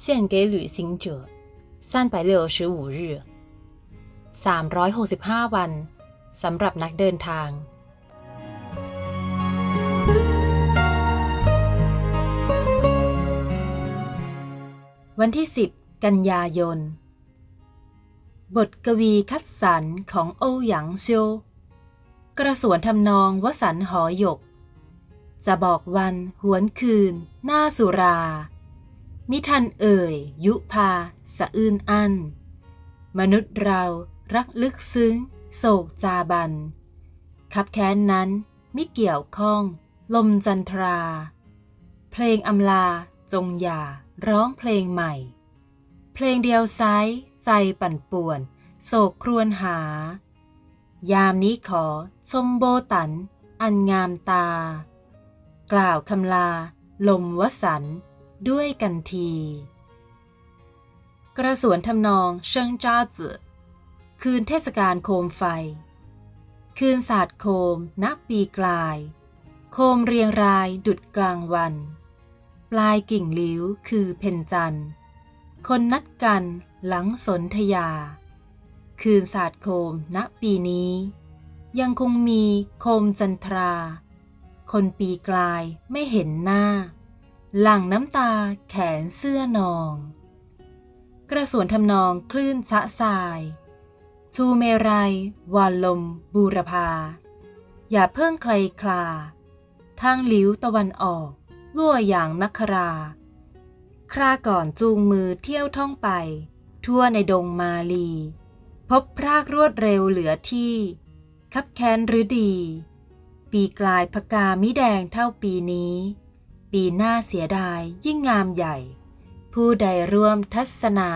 献给旅行者三百六十五日365 วันสำหรับนักเดินทาง วันที่ 10 กันยายน บทกวีคัดสรรของโอหยางเซียวกระสวนทำนองวสันต์หอหยก จะบอกวันหวนคืน หน้าสุรา มิทันเอ่ย ยุพา สะอื้นอันมนุษย์เรารักลึกซึ้ง โศกจาบัน คับแค้นนั้นมิเกี่ยวข้อง ลมจันทรา เพลงอำลาจงอย่าร้องเพลงใหม่ เพลงเดียวไซร้ใจปั่นป่วน โศกครวญหา ยามนี้ขอชมโบตัน อันงามตา กล่าวคำลา ลมวสันต์ ด้วยกันที กระสวนทำนองเชิงจ้าจือคืนเทศกาลโคมไฟ คืนศาสตร์โคมณปีกลาย โคมเรียงรายดุดกลางวัน ปลายกิ่งลิ้วคือเพนจัน คนนัดกันหลังสนธยา คืนศาสตร์โคมณปีนี้ ยังคงมีโคมจันทรา คนปีกลายไม่เห็นหน้า หลั่งน้ำตาแขนเสื้อนอง กระสวนทำนองคลื่นชะสาย ชูเมรัย วานลม บูรพา อย่าเพิ่งใครคลา ทางหลิวตะวันออกล่วอย่างนักครา คราก่อนจูงมือเที่ยวท่องไป ทั่วในดงมาลี พบพรากรวดเร็วเหลือที่ คับแค้นหรือดี ปีกลายพกามิแดงเท่าปีนี้ ปีหน้าเสียดายยิ่งงามใหญ่ ผู้ใดร่วมทัศนา